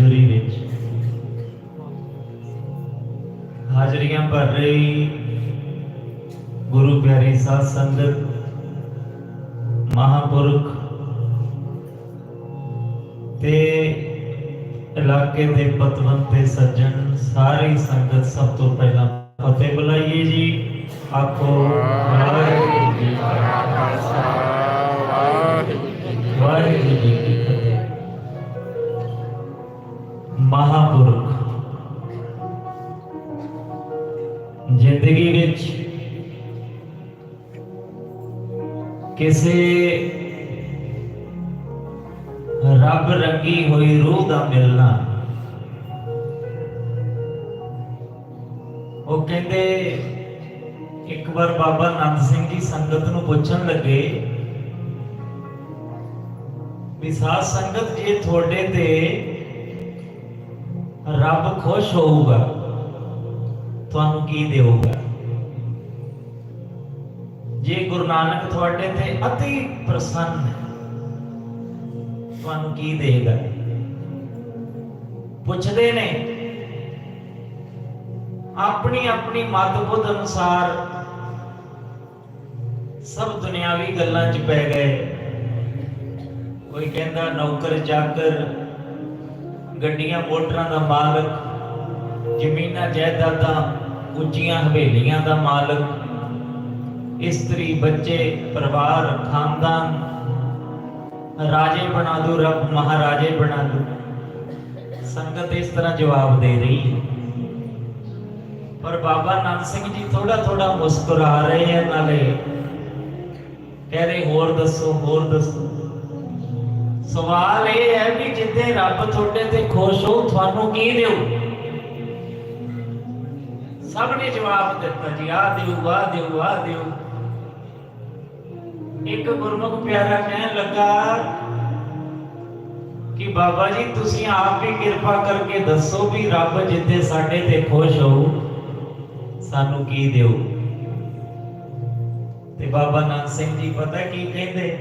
ਹਜ਼ੂਰੀ ਵਿੱਚ। ਹਾਜ਼ਰੀਆਂ ਭਰ ਰਹੀ ਗੁਰੂ ਪਿਆਰੀ ਸਾਧ ਸੰਗਤ ਮਹਾਪੁਰਖ ਤੇ ਇਲਾਕੇ ਦੇ ਪਤਵੰਤੇ ਸੱਜਣ ਸਾਰੀ ਸੰਗਤ ਸਭ ਤੋਂ ਪਹਿਲਾਂ ਫਤਿਹ ਬੁਲਾਈਏ ਜੀ। ਆਖੋ ਵਾਹਿਗੁਰੂ ਜੀ ਕਾ ਖਾਲਸਾ ਵਾਹਿਗੁਰੂ ਜੀ ਕੀ ਫਤਿਹ। ਮਹਾਪੁਰਖ। ਜ਼ਿੰਦਗੀ ਵਿੱਚ ਕਿਸੇ ਰੱਬ ਰੰਗੀ ਹੋਈ ਰੂਹ ਦਾ ਮਿਲਣਾ, ਉਹ ਕਹਿੰਦੇ ਇੱਕ ਵਾਰ ਬਾਬਾ ਨੰਦ ਸਿੰਘ ਜੀ ਸੰਗਤ ਨੂੰ ਪੁੱਛਣ ਲੱਗੇ ਵੀ ਸਾਧ ਸੰਗਤ, ਜੇ ਤੁਹਾਡੇ ਤੇ ਰੱਬ ਖੁਸ਼ ਹੋਊਗਾ, ਤੁਹਾਨੂੰ ਕੀ ਦੇਊਗਾ? ਜੇ ਗੁਰੂ ਨਾਨਕ ਤੁਹਾਡੇ ਤੇ ਅਤੀ ਪ੍ਰਸੰਨ ਹੈ, ਤੁਹਾਨੂੰ ਕੀ ਦੇਗਾ? ਪੁੱਛਦੇ ਨੇ ਆਪਣੀ ਆਪਣੀ ਮਤ ਬੁੱਧ ਅਨੁਸਾਰ ਸਭ ਦੁਨਿਆਵੀ ਗੱਲਾਂ 'ਚ ਪੈ ਗਏ। ਕੋਈ ਕਹਿੰਦਾ ਨੌਕਰ ਚਾਕਰ ਗੱਡੀਆਂ ਮੋਟਰਾਂ ਦਾ ਮਾਲਕ, ਜ਼ਮੀਨਾਂ ਜਾਇਦਾਦਾਂ, ਉੱਚੀਆਂ ਹਵੇਲੀਆਂ ਦਾ ਮਾਲਕ, ਇਸਤਰੀ ਬੱਚੇ, ਪਰਿਵਾਰ, ਖਾਨਦਾਨ, ਰਾਜੇ ਬਣਾ ਦੋ ਰੱਬ, ਮਹਾਰਾਜੇ ਬਣਾ ਦੂ। ਸੰਗਤ ਇਸ ਤਰ੍ਹਾਂ ਜਵਾਬ ਦੇ ਰਹੀ ਹੈ। ਪਰ ਬਾਬਾ ਨਾਨਕ ਸਿੰਘ ਜੀ ਥੋੜਾ ਥੋੜਾ ਮੁਸਕਰਾ ਰਹੇ ਹਨ ਨਾਲੇ ਕਹਿ ਰਹੇ, ਹੋਰ ਦੱਸੋ ਹੋਰ ਦੱਸੋ। ਸਵਾਲ ਇਹ ਹੈ ਵੀ ਜਿੱਦੇ ਰੱਬ ਤੁਹਾਡੇ ਤੇ ਖੁਸ਼ ਹੋ ਤੁਹਾਨੂੰ ਕੀ ਦਿਓ ਸਭ ਨੇ ਜਵਾਬ ਦਿੱਤਾ ਜੀ ਆ ਦਿਓ ਆ ਦਿਓ ਆ ਦਿਓ ਇੱਕ ਗੁਰਮੁਖ ਪਿਆਰਾ ਕਹਿਣ ਲੱਗਾ ਕਿ ਬਾਬਾ ਜੀ, ਤੁਸੀਂ ਆਪ ਵੀ ਕਿਰਪਾ ਕਰਕੇ ਦੱਸੋ ਵੀ ਰੱਬ ਜਿੱਦੇ ਸਾਡੇ ਤੇ ਖੁਸ਼ ਹੋ ਸਾਨੂੰ ਕੀ ਦਿਓ ਤੇ ਬਾਬਾ ਨਾਨਕ ਸਿੰਘ ਜੀ, ਪਤਾ ਕੀ ਕਹਿੰਦੇ?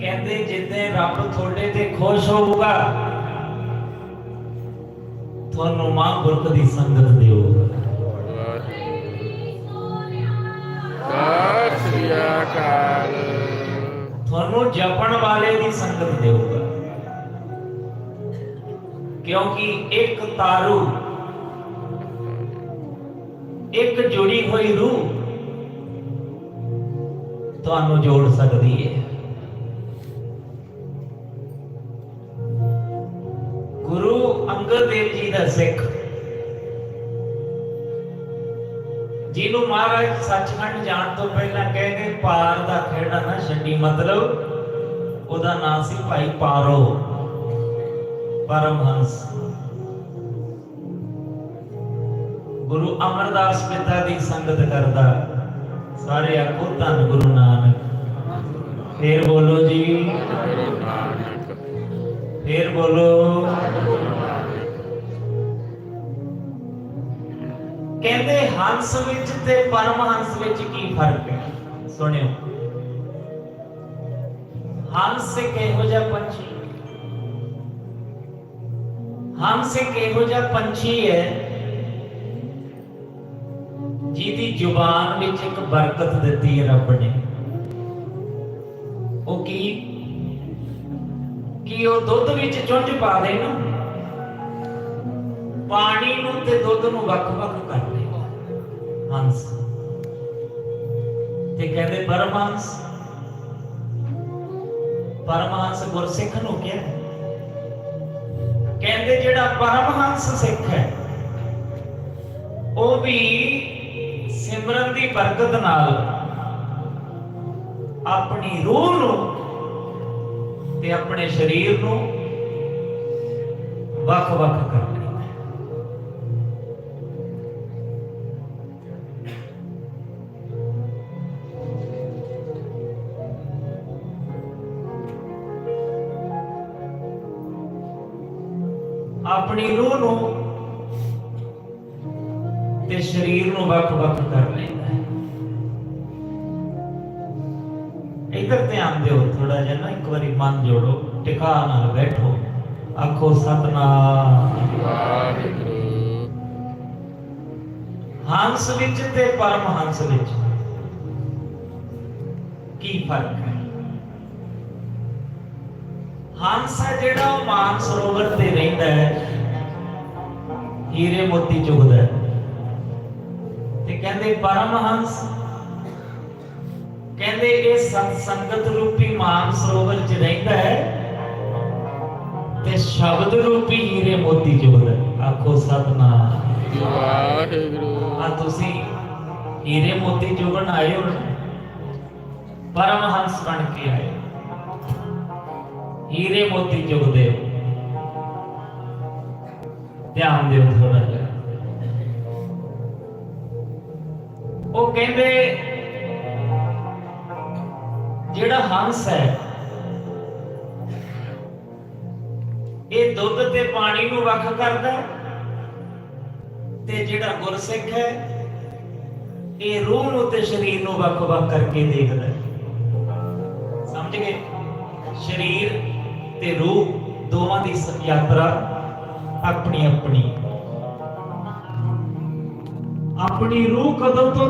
ਕਹਿੰਦੇ ਜਿੱਦੇ ਰੱਬ ਤੁਹਾਡੇ ਤੇ ਖੁਸ਼ ਹੋਊਗਾ ਤੁਹਾਨੂੰ ਮਹਾਂਪੁਰਖ ਦੀ ਸੰਗਤ ਅਕਾਲ। ਤੁਹਾਨੂੰ ਜਪਣ ਵਾਲੇ ਦੀ ਸੰਗਤ ਦੇਊਗਾ ਕਿਉਂਕਿ ਇੱਕ ਤਾਰੂ ਇੱਕ ਜੁੜੀ ਹੋਈ ਰੂਹ ਤੁਹਾਨੂੰ ਜੋੜ ਸਕਦੀ ਹੈ ਅੰਗਦ ਦੇਵ ਜੀ ਦਾ ਸਿੱਖ। ਜਿਹਨੂੰ ਮਹਾਰਾਜ ਸੱਚਖੰਡ ਜਾਣ ਤੋਂ ਪਹਿਲਾਂ ਕਹਿੰਦੇ ਪਾਰ ਦਾ ਖੇੜਾ ਨਾ ਛੱਡੀ, ਮਤਲਬ ਉਹਦਾ ਨਾਮ ਸੀ ਭਾਈ ਪਾਰੋ, ਪਰਮਹੰਸ। ਗੁਰੂ ਅਮਰਦਾਸ ਪਿਤਾ ਦੀ ਸੰਗਤ ਕਰਦਾ, ਸਾਰੇ ਆਖੋ, ਧੰਨ ਗੁਰੂ ਨਾਨਕ। ਫੇਰ ਬੋਲੋ ਜੀ। ਗੁਰੂ ਫੇਰ ਬੋਲੋ। ਕਹਿੰਦੇ ਹੰਸ ਵਿੱਚ ਤੇ ਪਰਮਹੰਸ ਵਿੱਚ ਕੀ ਫ਼ਰਕ ਹੈ? ਸੁਣਿਓ। ਹੰਸ ਇੱਕ ਇਹੋ ਜਿਹਾ ਪੰਛੀ? ਹੰਸ ਇੱਕ ਇਹੋ ਜਿਹਾ ਪੰਛੀ ਹੈ? ਜਿਹਦੀ ਜ਼ੁਬਾਨ ਵਿੱਚ ਇੱਕ ਬਰਕਤ ਦਿੱਤੀ ਹੈ ਰੱਬ ਨੇ। ਉਹ ਕੀ? ਕਿ ਉਹ ਦੁੱਧ ਵਿੱਚ ਚੁੰਝ ਪਾ ਦੇਣ? ਪਾਣੀ ਨੂੰ ਤੇ ਦੁੱਧ ਨੂੰ ਵੱਖ-ਵੱਖ ਕਰ ਦੇ ਹੰਸ। ਤੇ ਕਹਿੰਦੇ ਪਰਮਹੰਸ। ਪਰਮਹੰਸ ਗੁਰਸਿੱਖ ਨੂੰ ਕਿਹਾ। ਕਹਿੰਦੇ ਜਿਹੜਾ ਪਰਮਹੰਸ ਸਿੱਖ ਹੈ, ਉਹ ਵੀ ਸਿਮਰਨ ਦੀ ਬਰਕਤ ਨਾਲ ਆਪਣੀ ਰੂਹ ਨੂੰ ਤੇ ਆਪਣੇ ਸਰੀਰ ਨੂੰ ਵੱਖ-ਵੱਖ ਕਰ ਆਪਣੀ ਰੂਹ ਨੂੰ ਤੇ ਸਰੀਰ ਨੂੰ ਵੱਖ-ਵੱਖ ਕਰ ਲੈਂਦਾ ਹੈ। ਇਧਰ ਧਿਆਨ ਦਿਓ ਥੋੜਾ ਜਿਹਾ ਨਾ, ਇੱਕ ਵਾਰੀ ਮਨ ਜੋੜੋ, ਟਿਕਾ ਨਾਲ ਬੈਠੋ। ਆਖੋ, ਸਤਨਾਮ। ਵਾਹਿਗੁਰੂ ਹੰਸ ਵਿੱਚ ਤੇ ਪਰਮ ਹੰਸ ਵਿੱਚ ਕੀ ਫ਼ਰਕ ਹੈ? ਹੰਸ ਹੈ ਜਿਹੜਾ ਉਹ ਮਾਨ ਸਰੋਵਰ ਤੇ ਰਹਿੰਦਾ ਹੈ। ਹੀਰੇ ਮੋਤੀ ਚੁਗਦਾ ਹੈ। ਤੇ ਕਹਿੰਦੇ ਪਰਮਹੰਸ ਕਹਿੰਦੇ ਇਹ ਸੰਗਤ ਰੂਪੀ ਮਾਨ ਸਰੋਵਰ 'ਚ ਰਹਿੰਦਾ ਹੈ ਤੇ ਸ਼ਬਦ ਰੂਪੀ ਹੀਰੇ ਮੋਤੀ ਚੁਗਦਾ ਆਖੋ ਸਤਨਾਮ। ਵਾਹਿਗੁਰੂ ਆ ਤੁਸੀਂ ਹੀਰੇ ਮੋਤੀ ਚੁਗਣ ਆਏ ਹੋ ਪਰਮ ਹੰਸ ਬਣ ਕੇ ਆਏ। ਹੀਰੇ ਮੋਤੀ ਚੁਗਦੇ ਹੋ। ਧਿਆਨ ਦਿਓ ਥੋੜਾ ਜਿਹਾ। ਉਹ ਕਹਿੰਦੇ, ਜਿਹੜਾ ਹੰਸ ਹੈ, ਇਹ ਦੁੱਧ ਤੇ ਪਾਣੀ ਨੂੰ ਵੱਖ ਕਰਦਾ ਤੇ ਜਿਹੜਾ ਗੁਰਸਿੱਖ ਹੈ, ਇਹ ਰੂਹ ਨੂੰ ਤੇ ਸਰੀਰ ਨੂੰ ਵੱਖ-ਵੱਖ ਕਰਕੇ ਦੇਖਦਾ ਸਮਝ ਗਏ? ਸਰੀਰ ਤੇ ਰੂਹ ਦੋਵਾਂ ਦੀ ਯਾਤਰਾ ਆਪਣੀ ਆਪਣੀ ਆਪਣੀ ਰੂਹ ਕਦੋਂ ਤੋਂ